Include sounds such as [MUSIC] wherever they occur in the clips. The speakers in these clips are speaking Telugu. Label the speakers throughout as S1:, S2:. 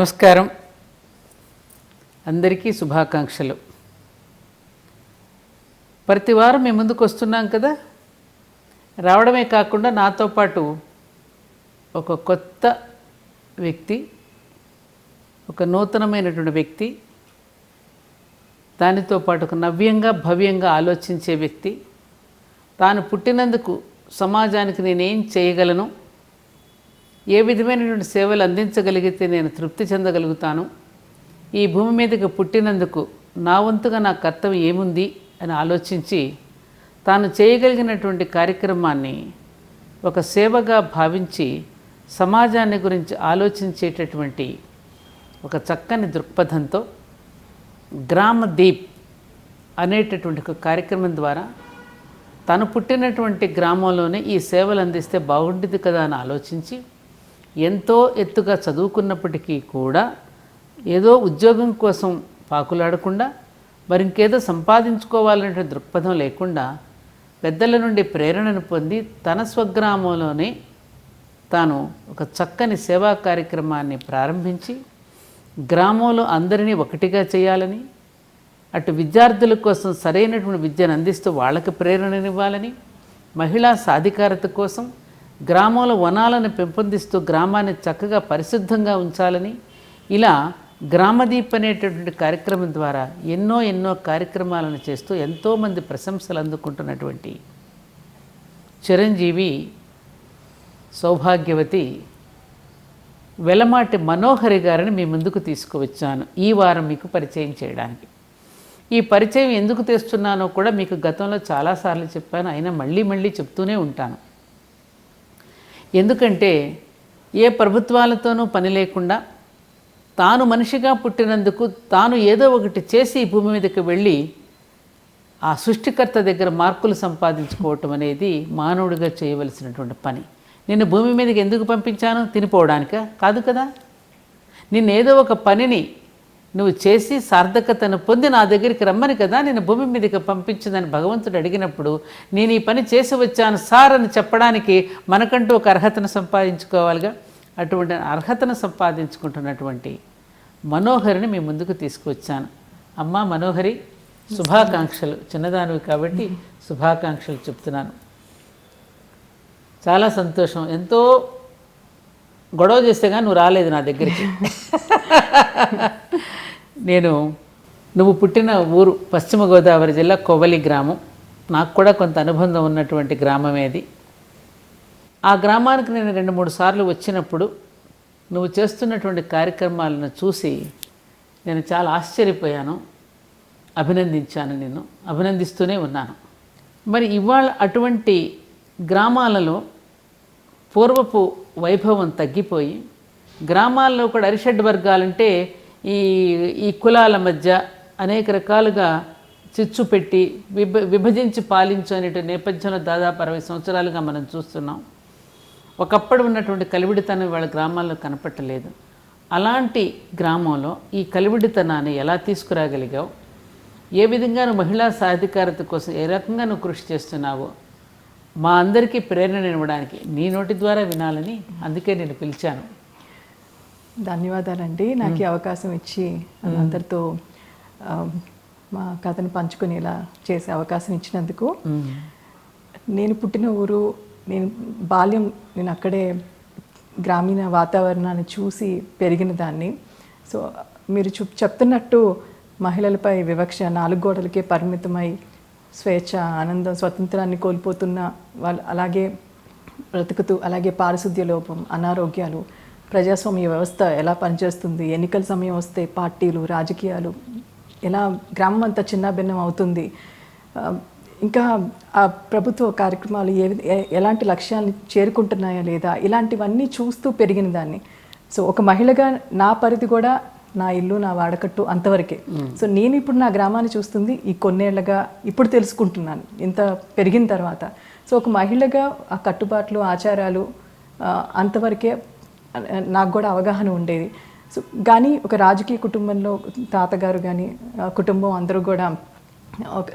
S1: నమస్కారం. అందరికీ శుభాకాంక్షలు. ప్రతి వారం మేము ముందుకు వస్తున్నాం కదా? రావడమే కాకుండా నాతో పాటు ఒక కొత్త వ్యక్తి ఒక నూతనమైనటువంటి వ్యక్తి దానితో పాటు ఒక నవ్యంగా భవ్యంగా ఆలోచించే వ్యక్తి. తాను పుట్టినందుకు సమాజానికి నేనేం చేయగలను? ఏ విధమైనటువంటి సేవలు అందించగలిగితే నేను తృప్తి చెందగలుగుతాను? ఈ భూమి మీదకి పుట్టినందుకు నా వంతుగా నా కర్తవ్యం ఏముంది? అని ఆలోచించి తాను చేయగలిగినటువంటి కార్యక్రమాన్ని ఒక సేవగా భావించి సమాజాన్ని గురించి ఆలోచించేటటువంటి ఒక చక్కని దృక్పథంతో గ్రామ దీప్ అనేటటువంటి ఒక కార్యక్రమం ద్వారా తను పుట్టినటువంటి గ్రామంలోనే ఈ సేవలు అందిస్తే బాగుంటుంది కదా అని ఆలోచించి ఎంతో ఎత్తుగా చదువుకున్నప్పటికీ కూడా ఏదో ఉద్యోగం కోసం పాకులాడకుండా మరి ఇంకేదో సంపాదించుకోవాలనే దృక్పథం లేకుండా పెద్దల నుండి ప్రేరణను పొంది తన స్వగ్రామంలోనే తాను ఒక చక్కని సేవా కార్యక్రమాన్ని ప్రారంభించి గ్రామంలో అందరినీ ఒకటిగా చేయాలని అటు విద్యార్థుల కోసం సరైనటువంటి విద్యను అందిస్తూ వాళ్ళకి ప్రేరణనివ్వాలని మహిళా సాధికారత కోసం గ్రామంలో వనాలను పెంపొందిస్తూ గ్రామాన్ని చక్కగా పరిశుద్ధంగా ఉంచాలని ఇలా గ్రామదీప్ అనేటటువంటి కార్యక్రమం ద్వారా ఎన్నో ఎన్నో కార్యక్రమాలను చేస్తూ ఎంతోమంది ప్రశంసలు అందుకుంటున్నటువంటి చిరంజీవి సౌభాగ్యవతి వెలమాటి మనోహరి గారిని మీ ముందుకు తీసుకువచ్చాను. ఈ వారం మీకు పరిచయం చేయడానికి. ఈ పరిచయం ఎందుకు తెస్తున్నానో కూడా మీకు గతంలో చాలాసార్లు చెప్పాను. అయినా మళ్ళీ మళ్ళీ చెప్తూనే ఉంటాను. ఎందుకంటే ఏ ప్రభుత్వాలతోనూ పని లేకుండా తాను మనిషిగా పుట్టినందుకు తాను ఏదో ఒకటి చేసి ఈ భూమి మీదకి వెళ్ళి ఆ సృష్టికర్త దగ్గర మార్కులు సంపాదించుకోవటం అనేది మానవుడిగా చేయవలసినటువంటి పని. నిన్ను భూమి మీదకి ఎందుకు పంపించాను? తినిపోవడానిక? కాదు కదా. నిన్నేదో ఒక పనిని నువ్వు చేసి సార్థకతను పొంది నా దగ్గరికి రమ్మని కదా నేను భూమి మీదకి పంపించిందని భగవంతుడు అడిగినప్పుడు నేను ఈ పని చేసి వచ్చాను సార్ అని చెప్పడానికి మనకంటూ ఒక అర్హతను సంపాదించుకోవాలిగా? అటువంటి అర్హతను సంపాదించుకుంటున్నటువంటి మనోహరిని మీ ముందుకు తీసుకువచ్చాను. అమ్మ మనోహరి శుభాకాంక్షలు. చిన్నదానివి కాబట్టి శుభాకాంక్షలు చెప్తున్నాను. చాలా సంతోషం. ఎంతో గొడవ చేస్తే కానీ నువ్వు రాలేదు నా దగ్గరికి. నేను నువ్వు పుట్టిన ఊరు పశ్చిమ గోదావరి జిల్లా కొవలి గ్రామం. నాకు కూడా కొంత అనుబంధం ఉన్నటువంటి గ్రామమేది ఆ గ్రామానికి నేను రెండు మూడు సార్లు వచ్చినప్పుడు నువ్వు చేస్తున్నటువంటి కార్యక్రమాలను చూసి నేను చాలా ఆశ్చర్యపోయాను. అభినందించాను నేను అభినందిస్తూనే ఉన్నాను. మరి ఇవాళ అటువంటి గ్రామాలలో పూర్వపు వైభవం తగ్గిపోయి గ్రామాల్లో కూడా అరిషడ్ వర్గాలంటే ఈ ఈ కులాల మధ్య అనేక రకాలుగా చిచ్చు పెట్టి విభ విభజించి పాలించు అనేటి నేపథ్యంలో దాదాపు అరవై సంవత్సరాలుగా మనం చూస్తున్నాం. ఒకప్పుడు ఉన్నటువంటి కలివిడితనం వాళ్ళ గ్రామాల్లో కనపట్టలేదు అలాంటి గ్రామంలో ఈ కలివిడితనాన్ని ఎలా తీసుకురాగలిగావు? ఏ విధంగా నువ్వు మహిళా సాధికారత కోసం ఏ రకంగా నువ్వు కృషి చేస్తున్నావో మా అందరికీ ప్రేరణ ఇవ్వడానికి నీ నోటి ద్వారా వినాలని అందుకే నేను పిలిచాను.
S2: ధన్యవాదాలండి. నాకు ఈ అవకాశం ఇచ్చి అందరితో మా కథను పంచుకునేలా చేసే అవకాశం ఇచ్చినందుకు. నేను పుట్టిన ఊరు నేను బాల్యం నేను అక్కడే గ్రామీణ వాతావరణాన్ని చూసి పెరిగిన దాన్ని. సో మీరు చెప్తున్నట్టు మహిళలపై వివక్ష నాలుగు గోడలకే పరిమితమై స్వేచ్ఛ ఆనందం స్వతంత్రాన్ని కోల్పోతున్న వాళ్ళు అలాగే బ్రతుకుతూ అలాగే పారిశుద్ధ్య లోపం అనారోగ్యాలు ప్రజాస్వామ్య వ్యవస్థ ఎలా పనిచేస్తుంది? ఎన్నికల సమయం వస్తే పార్టీలు రాజకీయాలు ఎలా గ్రామం అంతా చిన్నాభిన్నం అవుతుంది? ఇంకా ఆ ప్రభుత్వ కార్యక్రమాలు ఏ ఏ- ఎలాంటి లక్ష్యాన్ని చేరుకుంటున్నాయా లేదా? ఇలాంటివన్నీ చూస్తూ పెరిగిన దాన్ని. సో ఒక మహిళగా నా పరిధి కూడా నా ఇల్లు నా వాడకట్టు అంతవరకే. సో నేను ఇప్పుడు నా గ్రామాన్ని చూస్తుంది ఈ కొన్నేళ్ళగా ఇప్పుడు తెలుసుకుంటున్నాను ఇంత పెరిగిన తర్వాత. సో ఒక మహిళగా ఆ కట్టుబాట్లు ఆచారాలు అంతవరకే నాకు కూడా అవగాహన ఉండేది. సో కానీ ఒక రాజకీయ కుటుంబంలో తాతగారు కానీ కుటుంబం అందరూ కూడా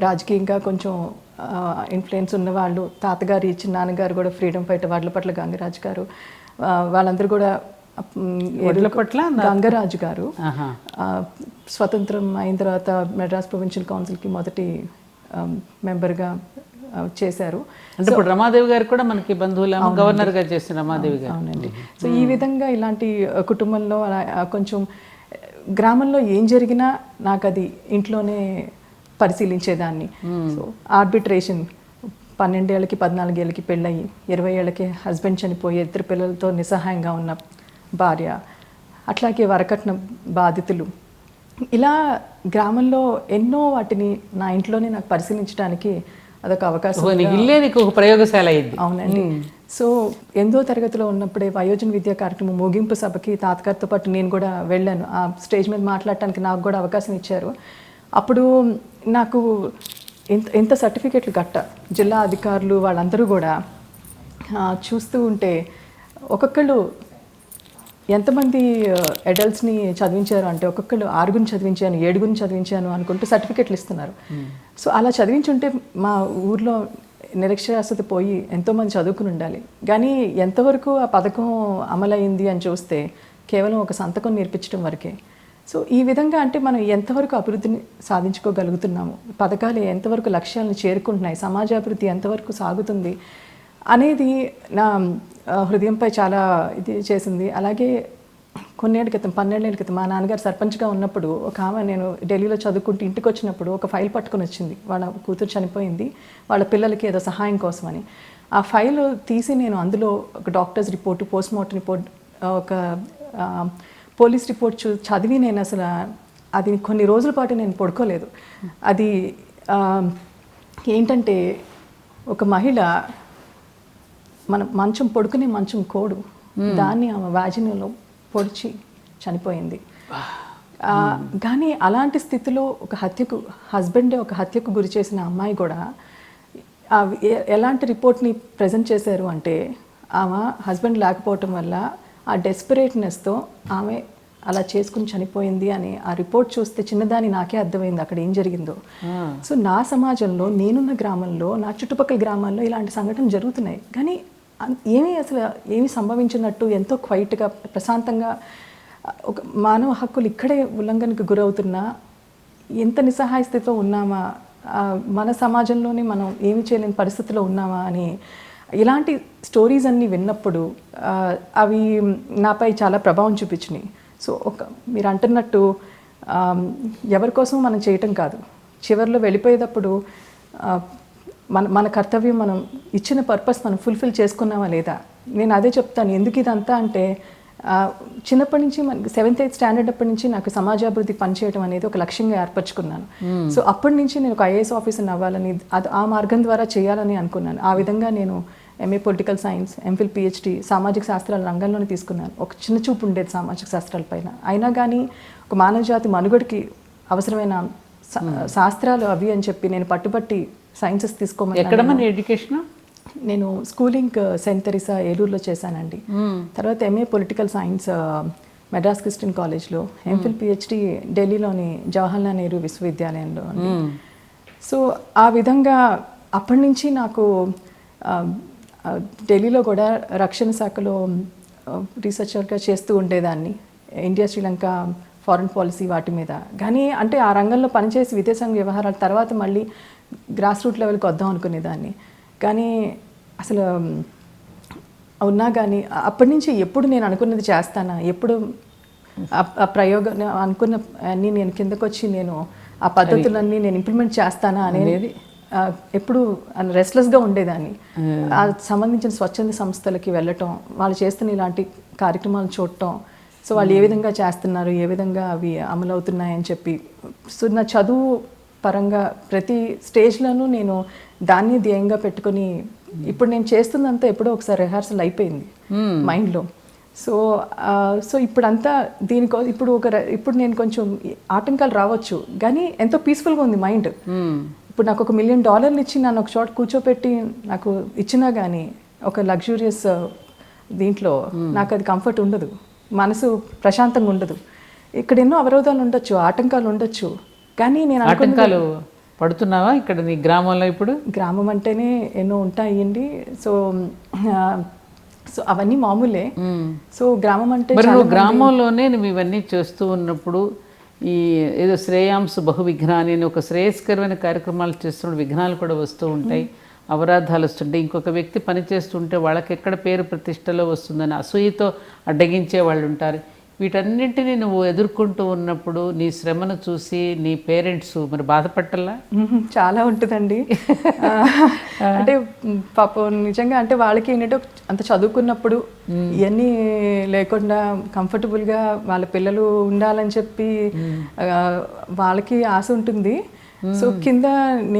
S2: రాజకీయంగా కొంచెం ఇన్ఫ్లుయెన్స్ ఉన్నవాళ్ళు తాతగారు ఇచ్చిన నాన్నగారు కూడా ఫ్రీడమ్ ఫైటర్ వాళ్ళ పట్ల గంగరాజు గారు వాళ్ళందరూ కూడా
S1: పట్ల
S2: గంగరాజు గారు. స్వతంత్రం అయిన తర్వాత మెడ్రాస్ ప్రొవిన్షియల్ కౌన్సిల్కి మొదటి మెంబర్గా చేశారు.
S1: అంటే ఇప్పుడు రమాదేవి గారు కూడా మనకి బంధువులు గవర్నర్గా చేసిన రమాదేవి గారు.
S2: అవునండి. సో ఈ విధంగా ఇలాంటి కుటుంబంలో కొంచెం గ్రామంలో ఏం జరిగినా నాకు అది ఇంట్లోనే పరిశీలించేదాన్ని. సో ఆర్బిట్రేషన్ పన్నెండేళ్ళకి పద్నాలుగేళ్ళకి పెళ్ళయి ఇరవై ఏళ్ళకి హస్బెండ్ చనిపోయి ఇద్దరు పిల్లలతో నిస్సహాయంగా ఉన్న భార్య అట్లాగే వరకట్న బాధితులు. ఇలా గ్రామంలో ఎన్నో వాటిని నా ఇంట్లోనే నాకు పరిశీలించడానికి అదొక అవకాశం
S1: ఇల్లే నీకు ఒక ప్రయోగశాల అయింది.
S2: అవునండి. సో ఎనిమిదో తరగతిలో ఉన్నప్పుడే వయోజన విద్యా కార్యక్రమం ముగింపు సభకి తాతగారితో పాటు నేను కూడా వెళ్ళాను. ఆ స్టేజ్ మీద మాట్లాడటానికి నాకు కూడా అవకాశం ఇచ్చారు. అప్పుడు నాకు ఎంత ఎంత సర్టిఫికెట్లు గట్ట. జిల్లా అధికారులు వాళ్ళందరూ కూడా చూస్తూ ఉంటే ఒక్కొక్కళ్ళు ఎంతమంది అడల్ట్స్ని చదివించారు అంటే ఒక్కొక్కళ్ళు ఆరుగురిని చదివించాను ఏడుగురిని చదివించాను అనుకుంటూ సర్టిఫికెట్లు ఇస్తున్నారు. సో అలా చదివించుంటే మా ఊర్లో నిరక్షరాస్యత పోయి ఎంతోమంది చదువుకుని ఉండాలి. కానీ ఎంతవరకు ఆ పథకం అమలైంది అని చూస్తే కేవలం ఒక సంతకం నేర్పించడం వరకే. సో ఈ విధంగా అంటే మనం ఎంతవరకు అభివృద్ధిని సాధించుకోగలుగుతున్నాము? పథకాలు ఎంతవరకు లక్ష్యాలను చేరుకుంటున్నాయి? సమాజాభివృద్ధి ఎంతవరకు సాగుతుంది? అనేది నా హృదయంపై చాలా ఇది చేసింది. అలాగే కొన్నేళ్ళ క్రితం పన్నెండేళ్ళ క్రితం మా నాన్నగారు సర్పంచ్గా ఉన్నప్పుడు ఒక ఆమె నేను ఢిల్లీలో చదువుకుంటూ ఇంటికి వచ్చినప్పుడు ఒక ఫైల్ పట్టుకొని వచ్చింది. వాళ్ళ కూతురు చనిపోయింది. వాళ్ళ పిల్లలకి ఏదో సహాయం కోసమని. ఆ ఫైల్ తీసి నేను అందులో ఒక doctors report post mortem report ఒక పోలీస్ రిపోర్ట్ చూ చదివి నేను అసలు అది కొన్ని రోజుల పాటు నేను పడుకోలేదు. అది ఏంటంటే ఒక మహిళ మన మంచం పడుకునే మంచం కోడు. దాన్ని ఆమె వ్యాజినలో పొడిచి చనిపోయింది. కానీ అలాంటి స్థితిలో ఒక హత్యకు హస్బెండే ఒక హత్యకు గురి చేసిన అమ్మాయి కూడా ఎలాంటి రిపోర్ట్ని ప్రజెంట్ చేశారు అంటే ఆమె హస్బెండ్ లేకపోవటం వల్ల ఆ డెస్పరేట్నెస్తో ఆమె అలా చేసుకుని చనిపోయింది అని ఆ రిపోర్ట్ చూస్తే చిన్నదాని నాకే అర్థమైంది అక్కడ ఏం జరిగిందో. సో నా సమాజంలో నేనున్న గ్రామంలో నా చుట్టుపక్కల గ్రామాల్లో ఇలాంటి సంఘటనలు జరుగుతున్నాయి. కానీ ఏమీ అసలు ఏమి సంభవించినట్టు ఎంతో క్వైట్గా ప్రశాంతంగా ఒక మానవ హక్కులు ఇక్కడే ఉల్లంఘనకు గురవుతున్నా ఎంత నిస్సహాయ స్థితిలో ఉన్నామా మన సమాజంలోనే మనం ఏమి చేయలేని పరిస్థితిలో ఉన్నామా అని ఇలాంటి స్టోరీస్ అన్నీ విన్నప్పుడు అవి నాపై చాలా ప్రభావం చూపించినాయి. సో ఒక మీరు అంటున్నట్టు ఎవరి కోసం మనం చేయటం కాదు. చివరిలో వెళ్ళిపోయేటప్పుడు మన మన కర్తవ్యం మనం ఇచ్చిన పర్పస్ మనం ఫుల్ఫిల్ చేసుకున్నామా లేదా? నేను అదే చెప్తాను. ఎందుకు ఇదంతా అంటే చిన్నప్పటి నుంచి మనకి సెవెంత్ ఎయిత్ స్టాండర్డ్ అప్పటి నుంచి నాకు సమాజాభివృద్ధి పనిచేయడం అనేది ఒక లక్ష్యంగా ఏర్పరచుకున్నాను. సో అప్పటి నుంచి నేను ఒక ఐఏఎస్ ఆఫీసర్ని అవ్వాలని అది ఆ మార్గం ద్వారా చేయాలని అనుకున్నాను. ఆ విధంగా నేను MA political science MPhil PhD సామాజిక శాస్త్రాల రంగంలోనే తీసుకున్నాను. ఒక చిన్న చూపు ఉండేది సామాజిక శాస్త్రాల పైన. అయినా కానీ ఒక మానవ జాతి మనుగడకి అవసరమైన శా- శాస్త్రాలు అవి అని చెప్పి నేను పట్టుబట్టి సైన్సెస్ తీసుకోమని
S1: ఎక్కడ మన ఎడ్యుకేషన్?
S2: నేను స్కూలింగ్ సెయింట్ తెరిసా ఏలూరులో చేశానండి. తర్వాత MA political science Madras Christian కాలేజ్లో ఎంఫిల్ పిహెచ్డి ఢిల్లీలోని జవహర్లాల్ నెహ్రూ విశ్వవిద్యాలయంలో అండి. సో ఆ విధంగా అప్పటి నుంచి నాకు ఆ, ఆ, ఢిల్లీలో కూడా రక్షణ శాఖలో రీసెర్చర్గా చేస్తూ ఉండేదాన్ని. ఇండియా శ్రీలంక ఫారెన్ పాలసీ వాటి మీద. కానీ అంటే ఆ రంగంలో పనిచేసి విదేశాంగ వ్యవహారాల తర్వాత మళ్ళీ గ్రాస్ రూట్ లెవెల్కి వద్దాం అనుకునేదాన్ని. కానీ అసలు ఉన్నా కానీ అప్పటి నుంచి ఎప్పుడు నేను అనుకున్నది చేస్తానా? ఎప్పుడు ఆ- ప్రయోగం నేను అనుకున్న అన్ని నేను కిందకు వచ్చి నేను ఆ పద్ధతులన్నీ నేను ఇంప్లిమెంట్ చేస్తానా అనేది ఎప్పుడు రెస్ట్లెస్గా ఉండేదాన్ని. ఆ. సంబంధించిన స్వచ్ఛంద సంస్థలకి వెళ్ళటం వాళ్ళు చేస్తున్న ఇలాంటి కార్యక్రమాలు చూడటం సో వాళ్ళు ఏ విధంగా చేస్తున్నారు ఏ విధంగా అవి అమలవుతున్నాయని చెప్పి సో నా చదువు పరంగా ప్రతి స్టేజ్లోనూ నేను దాన్ని ధ్యేయంగా పెట్టుకొని ఇప్పుడు నేను చేస్తుందంతా ఎప్పుడో ఒకసారి రిహార్సల్ అయిపోయింది మైండ్లో. సో సో ఇప్పుడంతా దీనికో ఇప్పుడు ఒక ఇప్పుడు నేను కొంచెం ఆటంకాలు రావచ్చు కానీ ఎంతో పీస్ఫుల్గా ఉంది మైండ్. ఇప్పుడు నాకు ఒక మిలియన్ డాలర్లు ఇచ్చి నన్ను ఒక చోట కూర్చోపెట్టి నాకు ఇచ్చినా కానీ ఒక లగ్జూరియస్ దీంట్లో నాకు అది కంఫర్ట్ ఉండదు. మనసు ప్రశాంతంగా ఉండదు. ఇక్కడ ఎన్నో అవరోధాలు ఉండొచ్చు ఆటంకాలు ఉండొచ్చు. కానీ నేను
S1: ఆటంకాలు పడుతున్నావా ఇక్కడ నీ గ్రామంలో ఇప్పుడు?
S2: గ్రామం అంటేనే ఎన్నో ఉంటాయండి. సో సో అవన్నీ మామూలే. సో గ్రామం అంటే
S1: మరి నువ్వు గ్రామంలోనే నువ్వు ఇవన్నీ చేస్తూ ఉన్నప్పుడు ఈ ఏదో శ్రేయాంశ బహు విఘ్నాన్ని అని ఒక శ్రేయస్కరమైన కార్యక్రమాలు చేస్తున్నప్పుడు విఘ్నాలు కూడా వస్తూ ఉంటాయి. అవరాధాలు వస్తుంటాయి ఇంకొక వ్యక్తి పని చేస్తుంటే వాళ్ళకి ఎక్కడ పేరు ప్రతిష్టలో వస్తుందని అసూయతో అడ్డగించే వాళ్ళు ఉంటారు. వీటన్నింటినీ నువ్వు ఎదుర్కొంటూ ఉన్నప్పుడు నీ శ్రమను చూసి నీ పేరెంట్స్ మరి బాధపట్టల్లా?
S2: మ్మ్. చాలా ఉంటుందండి. [LAUGHS] అంటే పాపం నిజంగా అంటే వాళ్ళకి ఏంటంటే అంత చదువుకున్నప్పుడు ఇవన్నీ లేకుండా కంఫర్టబుల్గా వాళ్ళ పిల్లలు ఉండాలని చెప్పి వాళ్ళకి ఆశ ఉంటుంది. సో కింద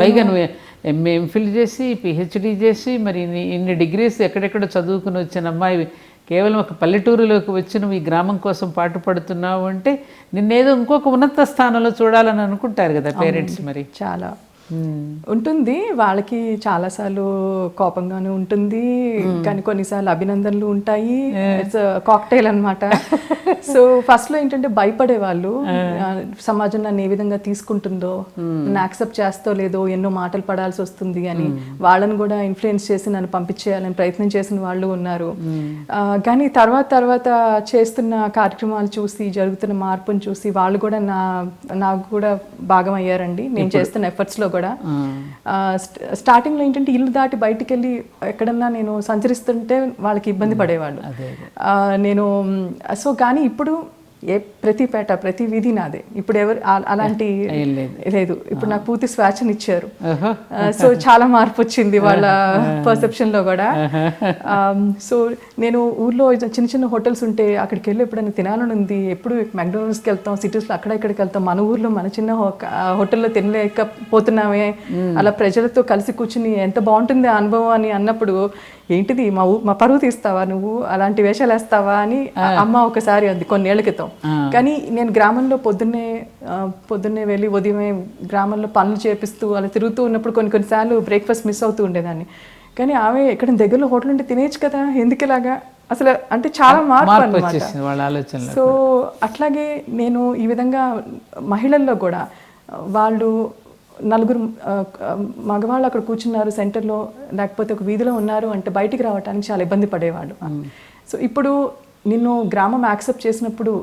S1: పైగా నువ్వు ఎంఏ ఎంఫిల్ చేసి పిహెచ్డి చేసి మరి ఇన్ని డిగ్రీస్ ఎక్కడెక్కడ చదువుకుని వచ్చిన అమ్మాయి కేవలం ఒక పల్లెటూరులోకి వచ్చి నువ్వు ఈ గ్రామం కోసం పాటు పడుతున్నావు అంటే నిన్నేదో ఇంకొక ఉన్నత స్థానంలో చూడాలని అనుకుంటారు కదా పేరెంట్స్ మరి
S2: చాలా. ఉంటుంది. వాళ్ళకి చాలాసార్లు కోపంగానే ఉంటుంది. కానీ కొన్నిసార్లు అభినందనలు ఉంటాయి. ఇట్స్ కాక్టైల్ అనమాట సో ఫస్ట్లో ఏంటంటే భయపడేవాళ్ళు. ఆ, సమాజం నన్ను ఏ విధంగా తీసుకుంటుందో నన్ను యాక్సెప్ట్ చేస్తో లేదో ఎన్నో మాటలు పడాల్సి వస్తుంది అని వాళ్ళని కూడా ఇన్ఫ్లుయెన్స్ చేసి నన్ను పంపించేయాలని ప్రయత్నం చేసిన వాళ్ళు ఉన్నారు. కానీ తర్వాత తర్వాత చేస్తున్న కార్యక్రమాలు చూసి జరుగుతున్న మార్పును చూసి వాళ్ళు కూడా నా నాకు కూడా భాగం అయ్యారండి నేను చేస్తున్న ఎఫర్ట్స్లో కూడా. స్టార్టింగ్లో ఏంటంటే ఇల్లు దాటి బయటికి వెళ్ళి ఎక్కడన్నా నేను సంచరిస్తుంటే వాళ్ళకి ఇబ్బంది పడేవాళ్ళు. నేను సో కానీ ఇప్పుడు ఏ ప్రతి పేట ప్రతి వీధి నాదే. ఇప్పుడు ఎవరు అలాంటి
S1: లేదు.
S2: లేదు. ఇప్పుడు నాకు పూర్తి స్వేచ్ఛనిచ్చారు.
S1: ఓహో.
S2: ఆ, సో చాలా మార్పు వచ్చింది వాళ్ళ పర్సెప్షన్లో కూడా. సో నేను ఊర్లో చిన్న చిన్న హోటల్స్ ఉంటే అక్కడికి వెళ్ళి ఎప్పుడైనా తినాలని ఉంది ఎప్పుడు మెక్డోనల్డ్స్కి వెళ్తాం సిటీస్లో అక్కడ ఇక్కడికి వెళ్తాం మన ఊర్లో మన చిన్న హోటల్లో తినలేకపోతున్నామే. అలా ప్రజలతో కలిసి కూర్చుని ఎంత బాగుంటుంది ఆ అనుభవం అని అన్నప్పుడు ఏంటిది? మా ఊ మా పరువు తీస్తావా నువ్వు? అలాంటి వేషాలు వేస్తావా అని అమ్మ ఒకసారి అంది కొన్నేళ్ళ క్రితం. కానీ నేను గ్రామంలో పొద్దున్నే పొద్దున్నే వెళ్ళి ఉదయమే గ్రామంలో పనులు చేపిస్తూ అలా తిరుగుతూ ఉన్నప్పుడు కొన్ని కొన్నిసార్లు బ్రేక్ఫాస్ట్ మిస్ అవుతూ ఉండేదాన్ని. కానీ ఆమె ఎక్కడ దగ్గరలో హోటల్ ఉంటే తినేయచ్చు కదా? ఎందుకు ఇలాగా? అసలు అంటే చాలా మార్పు
S1: ఆలోచనలో
S2: సో అట్లాగే నేను ఈ విధంగా మహిళల్లో కూడా వాళ్ళు నలుగురు మగవాళ్ళు అక్కడ కూర్చున్నారు సెంటర్లో లేకపోతే ఒక వీధిలో ఉన్నారు అంటే బయటికి రావడానికి చాలా ఇబ్బంది పడేవాళ్ళు. సో ఇప్పుడు నిన్ను గ్రామం యాక్సెప్ట్ చేసినప్పుడు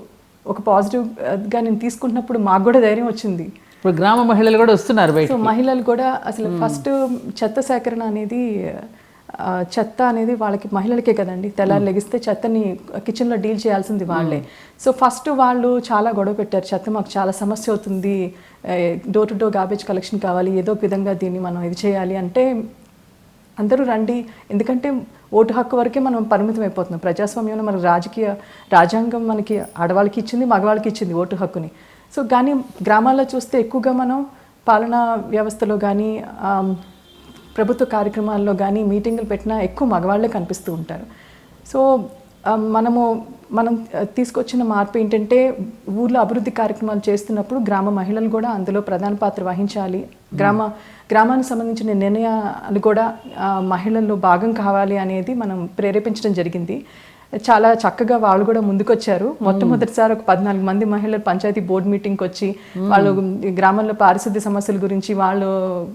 S2: ఒక పాజిటివ్గా నేను తీసుకుంటున్నప్పుడు మాకు కూడా ధైర్యం వచ్చింది.
S1: ఇప్పుడు గ్రామ మహిళలు కూడా వస్తున్నారు
S2: సో మహిళలు కూడా అసలు ఫస్ట్ చెత్త సేకరణ అనేది చెత్త అనేది వాళ్ళకి మహిళలకే కదండి. తెల్లారి లెగిస్తే చెత్తని కిచెన్లో డీల్ చేయాల్సింది వాళ్ళే. సో ఫస్ట్ వాళ్ళు చాలా గొడవ పెట్టారు. చెత్త మాకు చాలా సమస్య అవుతుంది. Door to door garbage collection కావాలి ఏదో ఒక విధంగా దీన్ని మనం ఇది చేయాలి అంటే అందరూ రండి. ఎందుకంటే ఓటు హక్కు వరకే మనం పరిమితం అయిపోతున్నాం. ప్రజాస్వామ్యంలో మన రాజకీయ రాజ్యాంగం మనకి ఆడవాళ్ళకి ఇచ్చింది మగవాళ్ళకి ఇచ్చింది ఓటు హక్కుని. సో కానీ గ్రామాల్లో చూస్తే ఎక్కువగా మనం పాలనా వ్యవస్థలో కానీ ప్రభుత్వ కార్యక్రమాల్లో కానీ మీటింగులు పెట్టినా ఎక్కువ మగవాళ్ళే కనిపిస్తూ ఉంటారు. సో మనము మనం తీసుకొచ్చిన మార్పు ఏంటంటే ఊర్లో అభివృద్ధి కార్యక్రమాలు చేస్తున్నప్పుడు గ్రామ మహిళలు కూడా అందులో ప్రధాన పాత్ర వహించాలి. గ్రామ గ్రామానికి సంబంధించిన నిర్ణయాలు కూడా మహిళల్లో భాగం కావాలి అనేది మనం ప్రేరేపించడం జరిగింది. చాలా చక్కగా వాళ్ళు కూడా ముందుకొచ్చారు. మొట్టమొదటిసారి ఒక పద్నాలుగు మంది మహిళలు పంచాయతీ బోర్డు మీటింగ్కి వచ్చి వాళ్ళు గ్రామంలో పారిశుద్ధ్య సమస్యల గురించి వాళ్ళు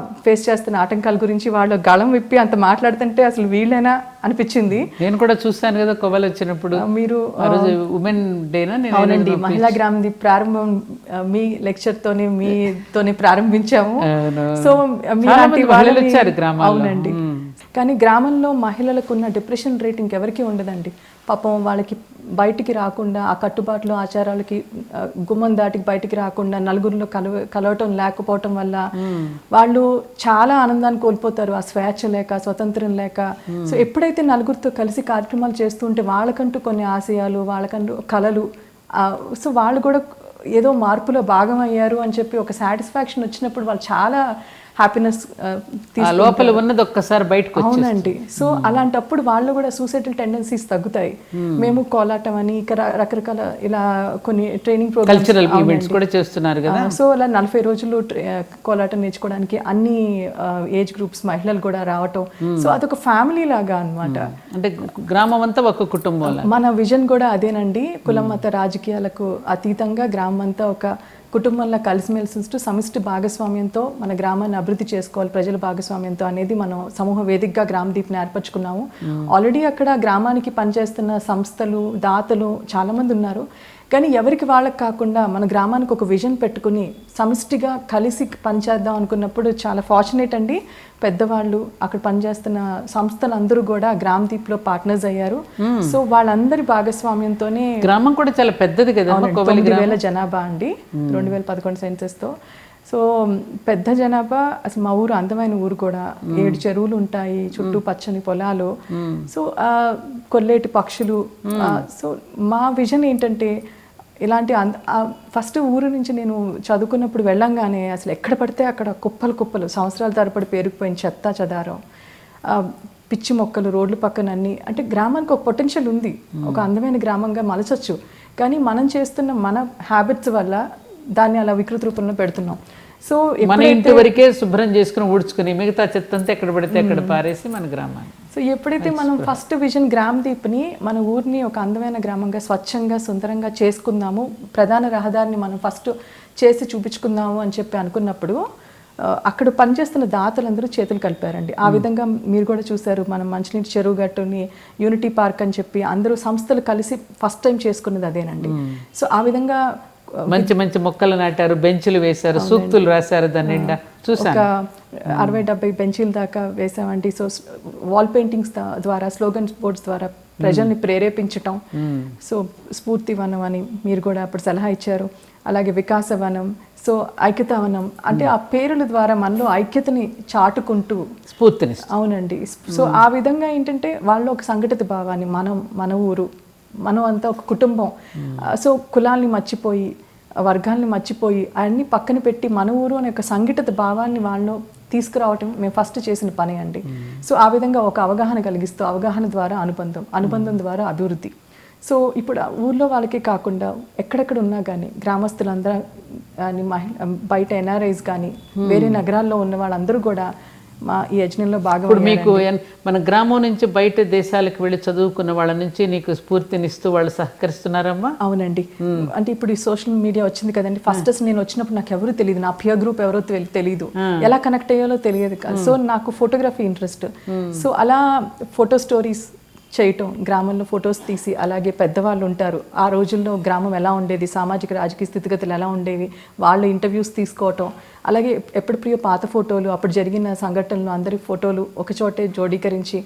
S2: ఫేస్ చేస్తున్న ఆటంకాల గురించి వాళ్ళు గళం విప్పి అంత మాట్లాడుతుంటే అసలు వీళ్ళైనా అనిపించింది.
S1: నేను కూడా చూస్తాను కదా కొవ్వలు వచ్చినప్పుడు.
S2: మీరు
S1: ఉమెన్ డేనా
S2: అవునండి మహిళా గ్రామంది ప్రారంభం మీ లెక్చర్ తోనే మీతోనే ప్రారంభించాము. సో మీలాంటి
S1: మహిళలు
S2: వాళ్ళని-
S1: వచ్చారు గ్రామాల్లో.
S2: అవునండి. కానీ గ్రామంలో మహిళలకు ఉన్న డిప్రెషన్ రేట్ ఇంకెవరికి ఉండదండి. పాపం వాళ్ళకి బయటికి రాకుండా ఆ కట్టుబాట్లు ఆచారాలకి గుమ్మం దాటికి బయటికి రాకుండా నలుగురిలో కలవ కలవటం లేకపోవటం వల్ల వాళ్ళు చాలా ఆనందాన్ని కోల్పోతారు. ఆ స్వేచ్ఛ లేక స్వతంత్రం లేక. సో ఎప్పుడైతే నలుగురితో కలిసి కార్యక్రమాలు చేస్తుంటే వాళ్ళకంటూ కొన్ని ఆశయాలు వాళ్ళకంటూ కళలు సో వాళ్ళు కూడా ఏదో మార్పులో భాగం అయ్యారు అని చెప్పి ఒక సాటిస్ఫాక్షన్ వచ్చినప్పుడు వాళ్ళు చాలా హ్యాపీనెస్
S1: ఆ లోపల ఉన్నది ఒక్కసారి బయటకు
S2: అవునండి. సో అలాంటప్పుడు వాళ్ళు కూడా సూసైడల్ టెండెన్సీస్ తగ్గుతాయి. మేము కోలాటం అని ఇక రకరకాల ఇలా కొన్ని ట్రైనింగ్
S1: కల్చరల్ ఈవెంట్స్ కూడా చేస్తున్నారు కదా?
S2: సో అలా నలభై రోజులు కోలాటం నేర్చుకోవడానికి అన్ని ఏజ్ గ్రూప్స్ మహిళలు కూడా రావటం. సో అదొక ఫ్యామిలీ లాగా అన్నమాట.
S1: అంటే గ్రామం అంతా ఒక కుటుంబం
S2: మన విజన్ కూడా అదేనండి. కులం మత రాజకీయాలకు అతీతంగా గ్రామం అంతా ఒక కుటుంబంలో కలిసిమెలిసి ఉంటూ సమిష్టి భాగస్వామ్యంతో మన గ్రామాన్ని అభివృద్ధి చేసుకోవాలి ప్రజల భాగస్వామ్యంతో అనేది మనం సమూహ వేదికగా గ్రామ దీప్ని ఏర్పరచుకున్నాము. ఆల్రెడీ అక్కడ గ్రామానికి పనిచేస్తున్న సంస్థలు దాతలు చాలా మంది ఉన్నారు. కానీ ఎవరికి వాళ్ళకి కాకుండా మన గ్రామానికి ఒక విజన్ పెట్టుకుని సమిష్టిగా కలిసి పనిచేద్దాం అనుకున్నప్పుడు చాలా ఫార్చునేట్ అండి. పెద్దవాళ్ళు అక్కడ పనిచేస్తున్న సంస్థలు అందరూ కూడా గ్రామ దీప్లో పార్ట్నర్స్ అయ్యారు. సో వాళ్ళందరి భాగస్వామ్యంతోనే
S1: గ్రామం కూడా చాలా పెద్దది కోవలి
S2: తొమ్మిది వేల జనాభా అండి. రెండు వేల పదకొండు సెన్సెస్తో. సో పెద్ద జనాభా అసలు మా ఊరు అందమైన ఊరు కూడా. ఏడు చెరువులు ఉంటాయి చుట్టూ పచ్చని పొలాలు. సో కొల్లేటి పక్షులు. సో మా విజన్ ఏంటంటే ఇలాంటి ఫస్ట్ ఊరు నుంచి నేను చదువుకున్నప్పుడు వెళ్ళంగానే అసలు ఎక్కడ పడితే అక్కడ కుప్పలు కుప్పలు సంవత్సరాల తరబడి పేరుకుపోయిన చెత్త చెదారం పిచ్చి మొక్కలు రోడ్ల పక్కన అన్ని అంటే గ్రామానికి ఒక పొటెన్షియల్ ఉంది. ఒక అందమైన గ్రామంగా మలచొచ్చు. కానీ మనం చేస్తున్న మన హ్యాబిట్స్ వల్ల దాన్ని అలా వికృత రూపంలో పెడుతున్నాం. సో
S1: మన ఇంటి వరకే శుభ్రం చేసుకుని ఊడ్చుకుని మిగతా చెత్త అంతా ఎక్కడ పడితే అక్కడ పారేసి మన గ్రామాన్ని.
S2: సో ఎప్పుడైతే మనం ఫస్ట్ విజన్ గ్రామ్ దీప్ని మన ఊరిని ఒక అందమైన గ్రామంగా స్వచ్ఛంగా సుందరంగా చేసుకుందాము ప్రధాన రహదారిని మనం ఫస్ట్ చేసి చూపించుకుందాము అని చెప్పి అనుకున్నప్పుడు అక్కడ పనిచేస్తున్న దాతలందరూ చేతులు కలిపారండి. ఆ విధంగా మీరు కూడా చూశారు మనం మంచినీటి చెరువు గట్టుని యూనిటీ పార్క్ అని చెప్పి అందరూ సంస్థలు కలిసి ఫస్ట్ టైం చేసుకున్నది అదేనండి. సో ఆ విధంగా
S1: మంచి మంచి మొక్కలు నాటారు బెంచులు వేశారు సూక్తులు రాశారు దాని నిండా. చూసాను
S2: అరవై డెబ్బై బెంచీల దాకా వేసామండి. సో వాల్ పెయింటింగ్స్ ద్వారా స్లోగన్ బోర్డ్స్ ద్వారా ప్రజల్ని ప్రేరేపించటం. సో స్ఫూర్తి వనం అని మీరు కూడా అప్పుడు సలహా ఇచ్చారు. అలాగే వికాస వనం సో ఐక్యతా వనం. అంటే ఆ పేరుల ద్వారా మనలో ఐక్యతని చాటుకుంటూ
S1: స్ఫూర్తిని
S2: అవునండి. సో ఆ విధంగా ఏంటంటే వాళ్ళు ఒక సంఘటిత భావాన్ని మనం మన ఊరు మనం అంతా ఒక కుటుంబం. ఆ, సో కులాల్ని మర్చిపోయి వర్గాల్ని మర్చిపోయి అన్ని పక్కన పెట్టి మన ఊరు అనే ఒక సంఘటిత భావాన్ని వాళ్ళు తీసుకురావటం మేము ఫస్ట్ చేసిన పని అండి. సో ఆ విధంగా ఒక అవగాహన కలిగిస్తూ అవగాహన ద్వారా అనుబంధం అనుబంధం ద్వారా అభివృద్ధి. సో ఇప్పుడు ఊర్లో వాళ్ళకే కాకుండా ఎక్కడెక్కడ ఉన్నా కానీ గ్రామస్తులందరూ కానీ మహి బయట ఎన్ఆర్ఐస్ కానీ వేరే నగరాల్లో ఉన్న వాళ్ళందరూ కూడా మా ఈ యజ్ఞంలో భాగం
S1: మీకు మన గ్రామం నుంచి బయట దేశాలకు వెళ్ళి చదువుకున్న వాళ్ళ నుంచి నీకు స్ఫూర్తినిస్తూ వాళ్ళు సహకరిస్తున్నారమ్మా?
S2: అవునండి. అంటే ఇప్పుడు ఈ సోషల్ మీడియా వచ్చింది కదండి ఫస్ట్ నేను వచ్చినప్పుడు నాకు ఎవరు తెలియదు నా పియర్ గ్రూప్ ఎవరో తెలి- తెలియదు ఎలా కనెక్ట్ అయ్యాలో తెలియదు సో నాకు ఫోటోగ్రఫీ ఇంట్రెస్ట్ సో అలా ఫోటో స్టోరీస్ చేయటం గ్రామంలో ఫొటోస్ తీసి అలాగే పెద్దవాళ్ళు ఉంటారు. ఆ రోజుల్లో గ్రామం ఎలా ఉండేది? సామాజిక రాజకీయ స్థితిగతులు ఎలా ఉండేవి? వాళ్ళ ఇంటర్వ్యూస్ తీసుకోవటం. అలాగే ఎప్పుడు ప్రియ పాత ఫోటోలు అప్పుడు జరిగిన సంఘటనలు అందరి ఫోటోలు ఒకచోటే జోడీకరించి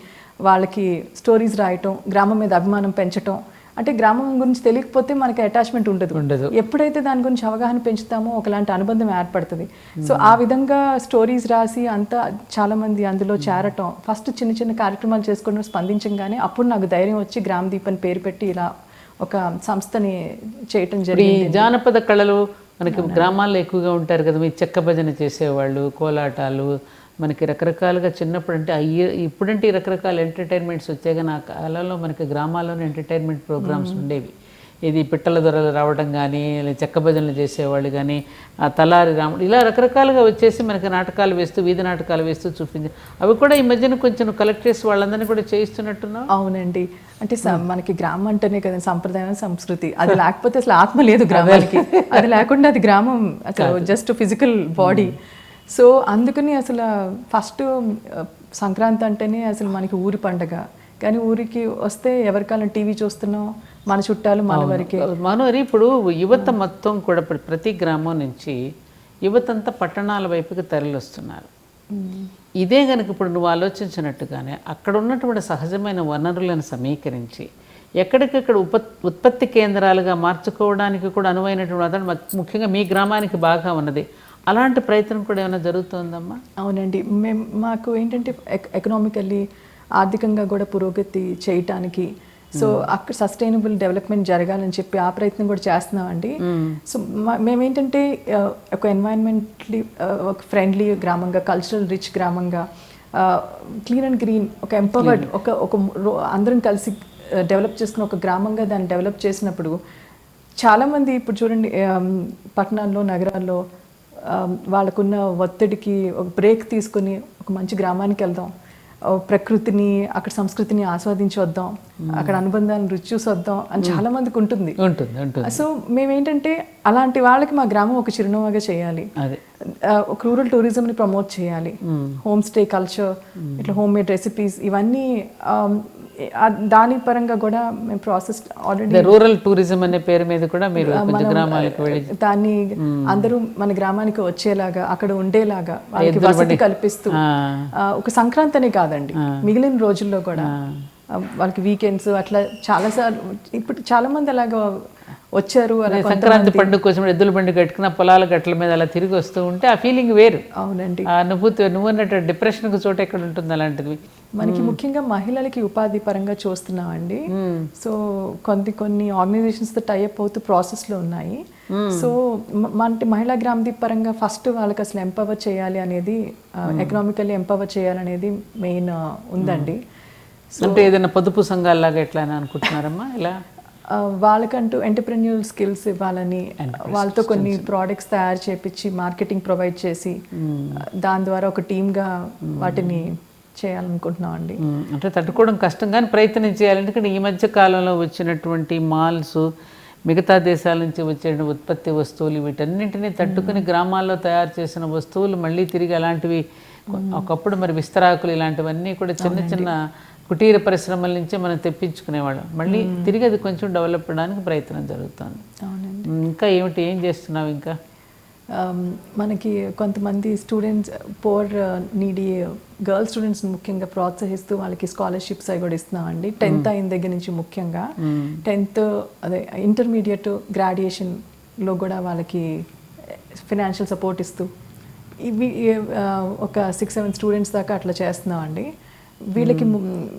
S2: వాళ్ళకి స్టోరీస్ రాయటం గ్రామం మీద అభిమానం పెంచటం అంటే గ్రామం గురించి తెలియకపోతే మనకి అటాచ్మెంట్ ఉండదు.
S1: ఉండదు.
S2: ఎప్పుడైతే దాని గురించి అవగాహన పెంచుతామో ఒకలాంటి అనుబంధం ఏర్పడుతుంది. సో ఆ విధంగా స్టోరీస్ రాసి అంతా చాలా మంది అందులో చేరటం ఫస్ట్ చిన్న చిన్న కార్యక్రమాలు చేసుకుని స్పందించగానే అప్పుడు నాకు ధైర్యం వచ్చి గ్రామ దీప్ పేరు పెట్టి ఇలా ఒక సంస్థని చేయటం జరిగింది.
S1: జానపద కళలు మనకి గ్రామాల్లో ఎక్కువగా ఉంటారు కదా మీ చెక్క భజన చేసేవాళ్ళు కోలాటాలు మనకి రకరకాలుగా చిన్నప్పుడు అంటే అయ్యే ఇప్పుడంటే ఈ రకరకాల ఎంటర్టైన్మెంట్స్ వచ్చాయి. కానీ ఆ కాలంలో మనకి గ్రామాల్లోనే ఎంటర్టైన్మెంట్ ప్రోగ్రామ్స్ ఉండేవి. ఇది పిట్టల దొరలు రావడం కానీ చెక్క భజనలు చేసేవాళ్ళు కానీ ఆ తలారి రాముడు ఇలా రకరకాలుగా వచ్చేసి మనకి నాటకాలు వేస్తూ వీధి నాటకాలు వేస్తూ చూపించి అవి కూడా ఈ మధ్యన కొంచెం కలెక్ట్ చేసి వాళ్ళందరినీ కూడా చేయిస్తున్నట్టున్నావు?
S2: అవునండి. అంటే మనకి గ్రామం అంటేనే కదా సంప్రదాయం సంస్కృతి. అది [LAUGHS] లేకపోతే అసలు ఆత్మ లేదు గ్రామానికి. అది లేకుండా అది గ్రామం అసలు జస్ట్ ఫిజికల్ బాడీ సో అందుకని అసలు ఫస్ట్ సంక్రాంతి అంటేనే అసలు మనకి ఊరి పండగ. కానీ ఊరికి వస్తే ఎవరికాలం టీవీ చూస్తున్నాం? మన చుట్టాలు మన వరకే.
S1: మనోరి ఇప్పుడు యువత మొత్తం కూడా ఇప్పుడు ప్రతి గ్రామం నుంచి యువత అంతా పట్టణాల వైపుకి తరలిస్తున్నారు ఇదే కనుక ఇప్పుడు నువ్వు ఆలోచించినట్టుగానే అక్కడ ఉన్నటువంటి సహజమైన వనరులను సమీకరించి ఎక్కడికక్కడ ఉప ఉత్పత్తి కేంద్రాలుగా మార్చుకోవడానికి కూడా అనువైనటువంటి ముఖ్యంగా మీ గ్రామానికి బాగా ఉన్నది. అలాంటి ప్రయత్నం కూడా ఏమైనా జరుగుతుందమ్మా?
S2: అవునండి. మేము మాకు ఏంటంటే ఎకనామికల్లీ ఆర్థికంగా కూడా పురోగతి చేయటానికి సో అక్కడ సస్టైనబుల్ డెవలప్మెంట్ జరగాలని చెప్పి ఆ ప్రయత్నం కూడా చేస్తున్నామండి. సో మేమేంటంటే ఒక ఎన్వైరన్మెంట్లీ ఒక ఫ్రెండ్లీ గ్రామంగా కల్చరల్ రిచ్ గ్రామంగా క్లీన్ అండ్ గ్రీన్ ఒక ఎంపవర్డ్ ఒక ఒక రో- అందరం కలిసి డెవలప్ చేసుకున్న ఒక గ్రామంగా దాన్ని డెవలప్ చేసినప్పుడు చాలామంది ఇప్పుడు చూడండి పట్టణాల్లో నగరాల్లో వాళ్ళకున్న ఒత్తిడికి ఒక బ్రేక్ తీసుకుని ఒక మంచి గ్రామానికి వెళ్దాం. ప్రకృతిని అక్కడ సంస్కృతిని ఆస్వాదించి వద్దాం అక్కడ అనుబంధాలను రుచి చూసి వద్దాం అని చాలా మందికి ఉంటుంది. సో మేమేంటంటే అలాంటి వాళ్ళకి మా గ్రామం ఒక చిరునవ్వుగా చేయాలి. ఒక రూరల్ టూరిజంని ప్రమోట్ చేయాలి. హోమ్ స్టే కల్చర్ ఇట్లా హోమ్ మేడ్ రెసిపీస్ ఇవన్నీ దాని పరంగా కూడా మేము ప్రాసెస్ ఆల్రెడీ
S1: రూరల్ టూరిజం అనే పేరు మీద కూడా మీరు గ్రామాలకు వెళ్ళి
S2: దాన్ని అందరూ మన గ్రామానికి వచ్చేలాగా అక్కడ ఉండేలాగా వాళ్ళకి వసతి కల్పిస్తూ ఒక సంక్రాంతి అనే కాదండి మిగిలిన రోజుల్లో కూడా వాళ్ళకి వీకెండ్స్ అట్లా చాలా సార్లు ఇప్పుడు చాలా మంది అలాగా వచ్చారు అలా
S1: సంక్రాంతి పండుగ కోసం ఎద్దుల బండి కట్టుకున్న పొలాల గట్ల మీద అలా తిరిగి వస్తూ ఉంటే ఆ ఫీలింగ్ వేరు.
S2: అవునండి.
S1: ఆ అనుభూతి నువ్వు అన్నట్టు డిప్రెషన్కి చోటు ఎక్కడ ఉంటుంది అలాంటిది.
S2: మనకి ముఖ్యంగా మహిళలకి ఉపాధి పరంగా చూస్తున్నామండి. సో కొన్ని కొన్ని ఆర్గనైజేషన్స్తో టైఅప్ అవుతూ ప్రాసెస్లో ఉన్నాయి. సో మన మహిళా గ్రామ దీప్ పరంగా ఫస్ట్ వాళ్ళకి అసలు ఎంపవర్ చేయాలి అనేది ఎకనామికల్లీ ఎంపవర్ చేయాలనేది మెయిన్ ఉందండి.
S1: అంటే ఏదైనా పొదుపు సంఘాలలాగా ఎట్లా అని అనుకుంటున్నారమ్మా? ఇలా
S2: వాళ్ళకంటూ ఎంటర్ప్రెన్యూర్ స్కిల్స్ ఇవ్వాలని వాళ్ళతో కొన్ని ప్రోడక్ట్స్ తయారు చేపించి మార్కెటింగ్ ప్రొవైడ్ చేసి దాని ద్వారా ఒక టీమ్గా వాటిని చేయాలనుకుంటున్నాం అండి.
S1: ఉమ్, అంటే తట్టుకోవడం కష్టం కానీ ప్రయత్నం చేయాలి. ఎందుకంటే ఈ మధ్య కాలంలో వచ్చినటువంటి మాల్స్ మిగతా దేశాల నుంచి వచ్చే ఉత్పత్తి వస్తువులు వీటన్నింటినీ తట్టుకుని గ్రామాల్లో తయారు చేసిన వస్తువులు మళ్ళీ తిరిగి అలాంటివి ఒకప్పుడు మరి విస్తరాకులు ఇలాంటివన్నీ కూడా చిన్న చిన్న కుటీర పరిశ్రమల నుంచే మనం తెప్పించుకునేవాళ్ళం. మళ్ళీ తిరిగి అది కొంచెం డెవలప్ అవడానికి ప్రయత్నం జరుగుతుంది. ఇంకా ఏమిటి ఏం చేస్తున్నావు ఇంకా?
S2: మనకి కొంతమంది students poor needy girl students ముఖ్యంగా ప్రోత్సహిస్తూ వాళ్ళకి స్కాలర్షిప్స్ అవి కూడా ఇస్తున్నామండి టెన్త్ అయిన దగ్గర నుంచి ముఖ్యంగా. టెన్త్ అదే ఇంటర్మీడియట్ గ్రాడ్యుయేషన్లో కూడా వాళ్ళకి ఫినాన్షియల్ సపోర్ట్ ఇస్తూ ఇవి ఒక సిక్స్ సెవెన్ స్టూడెంట్స్ దాకా అట్లా చేస్తున్నామండి వీళ్ళకి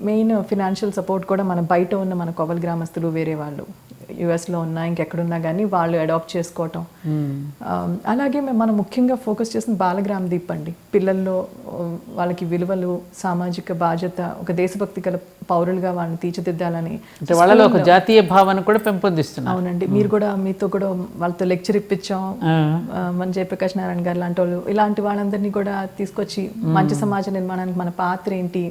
S2: మెయిన్ ఫినాన్షియల్ సపోర్ట్ కూడా మన బయట ఉన్న మన కొవల్ గ్రామస్తులు వేరే వాళ్ళు. యుఎస్లో ఉన్నా ఇంకెక్కడున్నా కానీ వాళ్ళు అడాప్ట్ చేసుకోవటం. అలాగే మనం ముఖ్యంగా ఫోకస్ చేసిన బాలగ్రామ దీప్ అండి. పిల్లల్లో వాళ్ళకి విలువలు సామాజిక బాధ్యత ఒక దేశభక్తి గల పౌరులుగా వాళ్ళని తీర్చిదిద్దాలని
S1: అంటే వాళ్ళలో ఒక జాతీయ భావన కూడా పెంపొందిస్తున్నారు.
S2: అవునండి. మీరు కూడా మీతో కూడా వాళ్ళతో లెక్చర్ ఇప్పించాం. మన జయప్రకాష్ నారాయణ గారు లాంటి వాళ్ళు. ఇలాంటి వాళ్ళందరినీ కూడా తీసుకొచ్చి మంచి సమాజ నిర్మాణానికి మన పాత్ర ఏంటి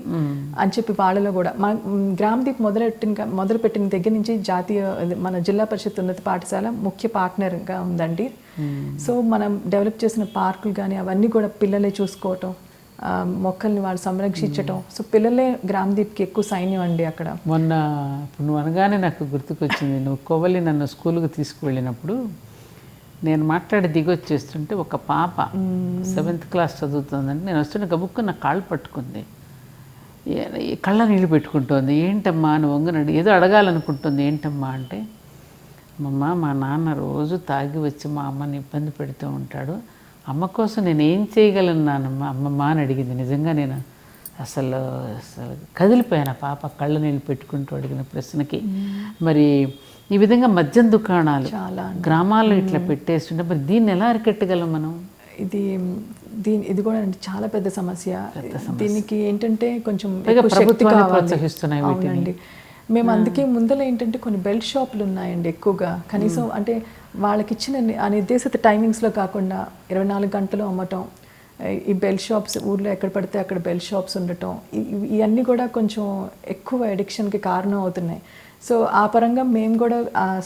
S2: అని చెప్పి వాళ్ళలో కూడా మన గ్రామ దీప్ మొదలెట్టిన మొదలుపెట్టిన దగ్గర నుంచి జాతీయ మన జిల్లా పరిషత్ ఉన్నత పాఠశాల ముఖ్య పార్ట్నర్గా ఉందండి. సో మనం డెవలప్ చేసిన పార్కులు కానీ అవన్నీ కూడా పిల్లలే చూసుకోవటం. మొక్కల్ని వాళ్ళు సంరక్షించటం. సో పిల్లలే గ్రామ దీప్కి ఎక్కువ సైన్యం అండి అక్కడ.
S1: మొన్న ఇప్పుడు నువ్వు అనగానే నాకు గుర్తుకొచ్చింది. నువ్వు కోవలి నన్ను స్కూల్కి తీసుకువెళ్ళినప్పుడు నేను మాట్లాడి దిగొచ్చేస్తుంటే ఒక పాప సెవెంత్ క్లాస్ చదువుతుందంటే నేను వస్తుంటే గబుక్కు నా కాళ్ళు పట్టుకుంది. కళ్ళ నీళ్ళు పెట్టుకుంటోంది. ఏంటమ్మా? అని వంగనడు ఏదో అడగాలనుకుంటుంది. ఏంటమ్మా? అంటే అమ్మమ్మ మా నాన్న రోజు తాగి వచ్చి మా అమ్మని ఇబ్బంది పెడుతూ ఉంటాడు. అమ్మ కోసం నేను ఏం చేయగలను నానమ్మ అమ్మమ్మ అని అడిగింది. నిజంగా నేను అసలు అసలు కదిలిపోయాను. పాప కళ్ళ నీళ్ళు పెట్టుకుంటూ అడిగిన ప్రశ్నకి. మరి ఈ విధంగా మద్యం దుకాణాలు
S2: చాలా
S1: గ్రామాల్లో ఇట్లా పెట్టేస్తుంటే మరి దీన్ని ఎలా అరికట్టగలం మనం?
S2: ఇది దీని ఇది కూడా అండి చాలా పెద్ద సమస్య. దీనికి ఏంటంటే కొంచెం శక్తి మేము అందుకే ముందర ఏంటంటే కొన్ని బెల్ట్ షాపులు ఉన్నాయండి ఎక్కువగా. కనీసం అంటే వాళ్ళకి ఇచ్చిన నిర్దేశిత టైమింగ్స్లో కాకుండా ఇరవై నాలుగు గంటలు అమ్మటం ఈ బెల్ షాప్స్ ఊర్లో ఎక్కడ పడితే అక్కడ బెల్ షాప్స్ ఉండటం ఇవన్నీ కూడా కొంచెం ఎక్కువ అడిక్షన్కి కారణం అవుతున్నాయి. సో ఆ పరంగా మేము కూడా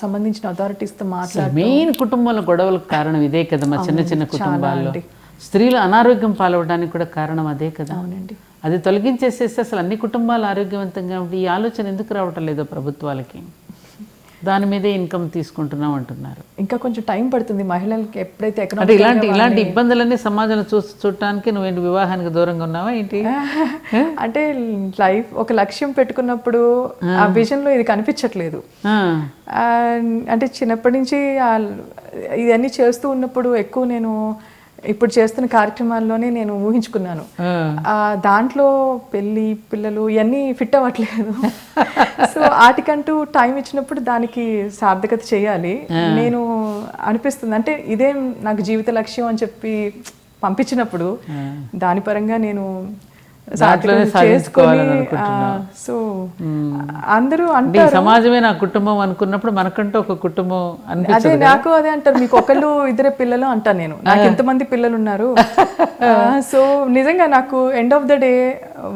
S2: సంబంధించిన అథారిటీస్తో మాట్లాడి
S1: మెయిన్ కుటుంబాల గొడవలకు కారణం ఇదే కదా మా చిన్న చిన్న కుటుంబాల్లో.
S2: అండి.
S1: స్త్రీలు అనారోగ్యం పాలవడానికి కూడా కారణం అదే కదా.
S2: అవునండి.
S1: అది తొలగించేసేస్తే అసలు అన్ని కుటుంబాలు ఆరోగ్యవంతంగా ఉంటే ఈ ఆలోచన ఎందుకు రావటం లేదో ప్రభుత్వాలకి? దాని మీదే ఇన్కమ్ తీసుకుంటున్నాం అంటున్నారు
S2: ఇంకా కొంచెం టైం పడుతుంది మహిళలకి ఎప్పుడైతే
S1: అంటే ఇలాంటి ఇలాంటి ఇబ్బందులన్నీ సమాజంలో చూ చూడటానికి నువ్వేంటి వివాహానికి దూరంగా ఉన్నావా ఏంటి? [LAUGHS]
S2: అంటే లైఫ్ ఒక లక్ష్యం పెట్టుకున్నప్పుడు ఆ. విజన్లో ఇది కనిపించట్లేదు. అంటే చిన్నప్పటి నుంచి ఇవన్నీ చేస్తూ ఉన్నప్పుడు ఎక్కువ నేను ఇప్పుడు చేస్తున్న కార్యక్రమాల్లోనే నేను ఊహించుకున్నాను. దాంట్లో పెళ్ళి పిల్లలు ఇవన్నీ ఫిట్ అవ్వట్లేదు. [LAUGHS] సో [LAUGHS] వాటికంటూ టైం ఇచ్చినప్పుడు దానికి సార్థకత చేయాలి. నేను అనిపిస్తుంది. అంటే ఇదే నాకు జీవిత లక్ష్యం అని చెప్పి పంపించినప్పుడు దాని పరంగా నేను సో అందరూ
S1: అంటే సమాజమే నా కుటుంబం అనుకున్నప్పుడు మనకంటూ ఒక కుటుంబం
S2: అదే నాకు అదే అంటారు. మీకు ఒకళ్ళు ఇద్దరే పిల్లలు అంటాను నేను. నాకు ఎంతమంది పిల్లలు ఉన్నారు సో నిజంగా నాకు ఎండ్ ఆఫ్ ద డే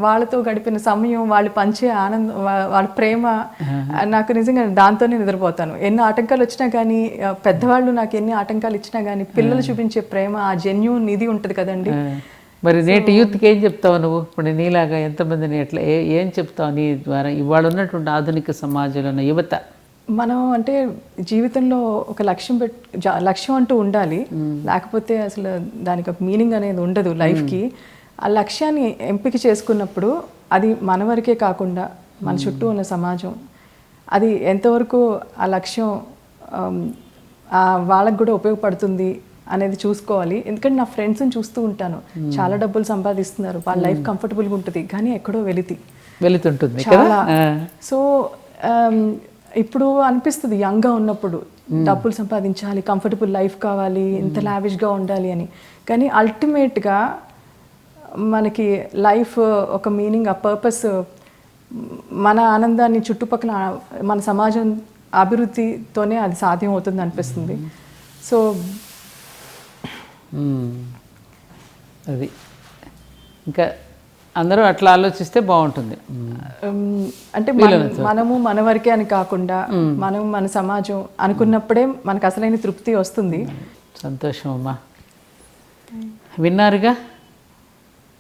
S2: వాళ్ళతో గడిపిన సమయం వాళ్ళు పంచే ఆనందం వాళ్ళ ప్రేమ నాకు నిజంగా దాంతోనే నిద్రపోతాను. ఎన్ని ఆటంకాలు వచ్చినా కానీ పెద్దవాళ్ళు నాకు ఎన్ని ఆటంకాలు ఇచ్చినా కానీ పిల్లలు చూపించే ప్రేమ ఆ జెన్యున్ ఇది ఉంటది కదండి.
S1: మరి నేటి యూత్కి ఏం చెప్తావు నువ్వు? ఇప్పుడు నీలాగా ఎంతమందిని ఎట్లా ఏ ఏం చెప్తావు నీ ద్వారా? ఇవాళ ఉన్నటువంటి ఆధునిక సమాజంలో ఉన్న యువత.
S2: మనం అంటే జీవితంలో ఒక లక్ష్యం పెట్ లక్ష్యం అంటూ ఉండాలి. లేకపోతే అసలు దానికి ఒక మీనింగ్ అనేది ఉండదు లైఫ్కి. ఆ లక్ష్యాన్ని ఎంపిక చేసుకున్నప్పుడు అది మన వరకే కాకుండా మన చుట్టూ ఉన్న సమాజం. అది ఎంతవరకు ఆ లక్ష్యం వాళ్ళకు కూడా ఉపయోగపడుతుంది అనేది చూసుకోవాలి. ఎందుకంటే నా ఫ్రెండ్స్ని చూస్తూ ఉంటాను. చాలా డబ్బులు సంపాదిస్తున్నారు. వాళ్ళ లైఫ్ కంఫర్టబుల్గా ఉంటుంది. కానీ ఎక్కడో వెలితి
S1: వెళుతుంటుంది
S2: చాలా. సో ఇప్పుడు అనిపిస్తుంది యంగ్గా ఉన్నప్పుడు. డబ్బులు సంపాదించాలి కంఫర్టబుల్ లైఫ్ కావాలి ఇంత లావిష్గా ఉండాలి అని. కానీ అల్టిమేట్గా మనకి లైఫ్ ఒక మీనింగ్ ఆ పర్పస్ మన ఆనందాన్ని చుట్టుపక్కల మన సమాజం అభివృద్ధితోనే అది సాధ్యం అవుతుంది అనిపిస్తుంది. సో.
S1: అది. ఇంకా అందరూ అట్లా ఆలోచిస్తే బాగుంటుంది.
S2: అంటే మన- మనము మన వరకే అని కాకుండా మనం మన సమాజం అనుకున్నప్పుడే మనకు అసలైన తృప్తి వస్తుంది.
S1: సంతోషం అమ్మా. విన్నారుగా?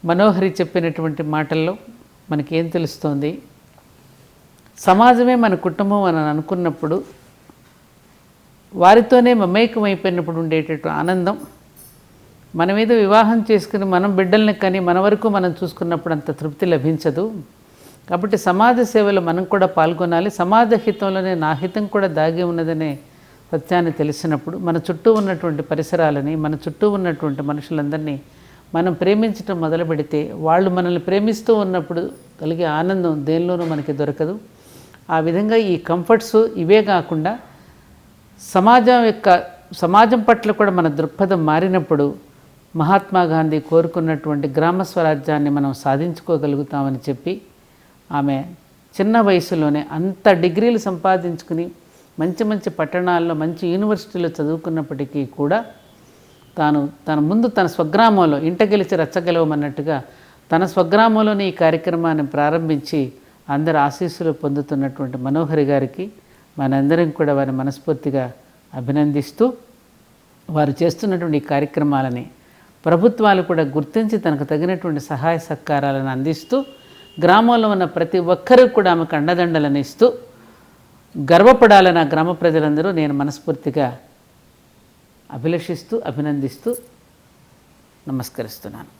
S1: మనోహరి చెప్పినటువంటి మాటల్లో మనకేం తెలుస్తోంది? సమాజమే మన కుటుంబం అని అనుకున్నప్పుడు వారితోనే మమేకమైపోయినప్పుడు ఉండేటటువంటి ఆనందం మన మీద వివాహం చేసుకుని మనం బిడ్డల్ని కానీ మన వరకు మనం చూసుకున్నప్పుడు అంత తృప్తి లభించదు. కాబట్టి సమాజ సేవలో మనం కూడా పాల్గొనాలి. సమాజ హితంలోనే నా హితం కూడా దాగి ఉన్నదనే సత్యాన్ని తెలిసినప్పుడు మన చుట్టూ ఉన్నటువంటి పరిసరాలని మన చుట్టూ ఉన్నటువంటి మనుషులందరినీ మనం ప్రేమించటం మొదలు పెడితే వాళ్ళు మనల్ని ప్రేమిస్తూ ఉన్నప్పుడు కలిగే ఆనందం దేనిలోనూ మనకి దొరకదు. ఆ విధంగా ఈ కంఫర్ట్స్ ఇవే కాకుండా సమాజం యొక్క సమాజం పట్ల కూడా మన దృక్పథం మారినప్పుడు మహాత్మా గాంధీ కోరుకున్నటువంటి గ్రామ స్వరాజ్యాన్ని మనం సాధించుకోగలుగుతామని చెప్పి ఆమె చిన్న వయసులోనే అంత డిగ్రీలు సంపాదించుకుని మంచి మంచి పట్టణాల్లో మంచి యూనివర్సిటీలో చదువుకున్నప్పటికీ కూడా తాను తన ముందు తన స్వగ్రామంలో ఇంట గెలిచి రచ్చగెలవమన్నట్టుగా తన స్వగ్రామంలోనే ఈ కార్యక్రమాన్ని ప్రారంభించి అందరి ఆశీస్సులు పొందుతున్నటువంటి మనోహరి గారికి మనందరం కూడా వారిని మనస్ఫూర్తిగా అభినందిస్తూ వారు చేస్తున్నటువంటి ఈ కార్యక్రమాలని ప్రభుత్వాలు కూడా గుర్తించి తనకు తగినటువంటి సహాయ సహకారాలను అందిస్తూ గ్రామంలో ఉన్న ప్రతి ఒక్కరూ కూడా ఆమెకు అండదండలను ఇస్తూ గర్వపడాలని ఆ గ్రామ ప్రజలందరూ నేను మనస్ఫూర్తిగా అభిలషిస్తూ అభినందిస్తూ నమస్కరిస్తున్నాను.